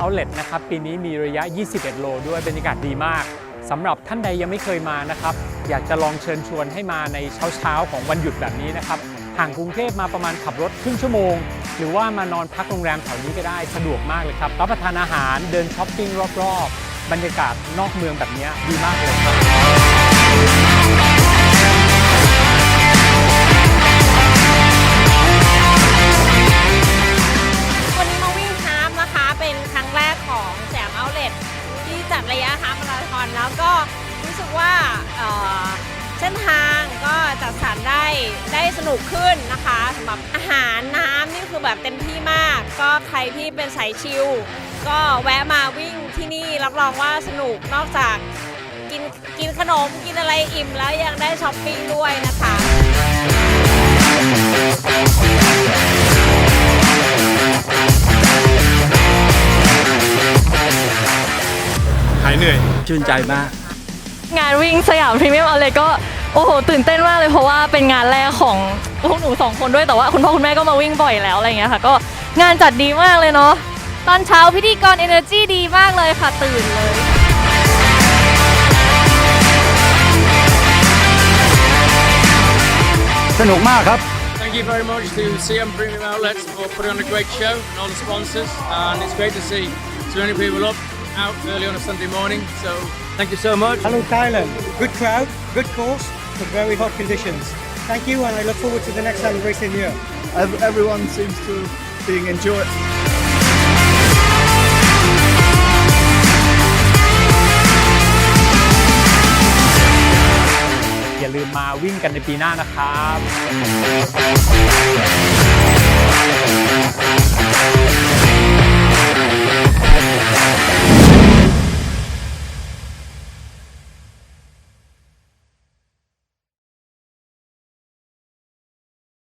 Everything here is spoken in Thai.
Outlet นะครับ ปีนี้มีระยะ 21 โลด้วยบรรยากาศดีมากสำหรับท่านใดยังไม่เคยมานะครับ อยากจะลองเชิญชวนให้มาในเช้าๆของวันหยุดแบบนี้นะครับห่างกรุงเทพมาประมาณขับรถครึ่งชั่วโมง หรือว่ามานอนพักโรงแรมแถวนี้ก็ได้สะดวกมากเลยครับรับประทานอาหารเดินช้อปปิ้งรอบๆ บรรยากาศนอกเมืองแบบนี้ดีมากเลยครับ อนแล้วก็รู้สึกว่าเส้นทางก็จัดสรรได้ได้สนุกขึ้นนะคะสำหรับอาหารน้ำนี่คือแบบเต็มที่มาก ก็ใครที่เป็นสายชิลก็แวะมาวิ่งที่นี่รับรองว่าสนุกนอกจากกินกินขนมกินอะไรอิ่มแล้วยังได้ช้อปปิ้งด้วยนะคะหายเหนื่อย ชื่นใจมาก งานวิ่งสยามพรีเมียมเอาเลยก็โอ้โหตื่นเต้นมากเลยเพราะว่าเป็นงานแรกของพวกหนูสองคนด้วยแต่ว่าคุณพ่อคุณแม่ก็มาวิ่งบ่อยแล้วอะไรเงี้ยค่ะก็งานจัดดีมากเลยเนาะตอนเช้าพิธีกร Energy ดีมากเลยค่ะตื่นเลยสนุกมากครับ Thank you very much to CM Premium Outlets for putting on a great show and all the sponsors. And it's great to see so many people up out early on a Sunday morning. So thank you so much. Hello, Thailand. Good crowd, good course, but very hot conditions. Thank you, and I look forward to the next time racing here. Everyone seems to be enjoying. Don't forget to come and race next year.